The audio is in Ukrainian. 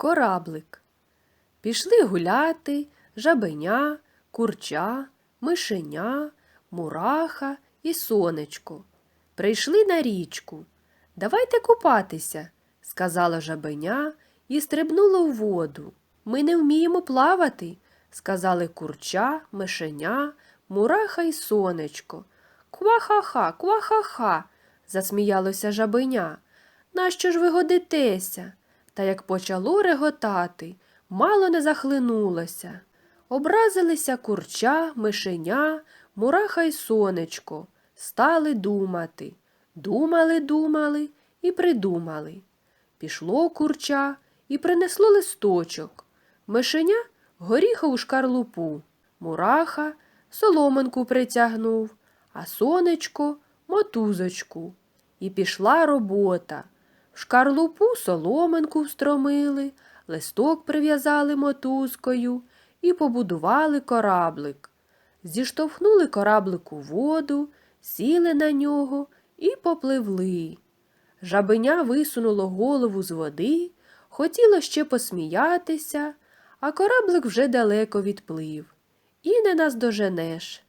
Кораблик. Пішли гуляти жабеня, курча, мишеня, мураха і сонечко. Прийшли на річку. Давайте купатися, сказала жабеня і стрибнуло в воду. Ми не вміємо плавати, сказали курча, мишеня, мураха і сонечко. Ква-ха-ха, ква-ха-ха, засміялося жабеня. Нащо ж ви годитеся? Та як почало реготати, мало не захлинулося. Образилися курча, мишеня, мураха й сонечко, стали думати. Думали, думали і придумали. Пішло курча і принесло листочок. Мишеня горіха у шкарлупу, мураха соломинку притягнув, а сонечко мотузочку. І пішла робота. Шкарлупу соломинку встромили, листок прив'язали мотузкою і побудували кораблик. Зіштовхнули кораблик у воду, сіли на нього і попливли. Жабеня висунуло голову з води, хотіло ще посміятися, а кораблик вже далеко відплив. І не наздоженеш.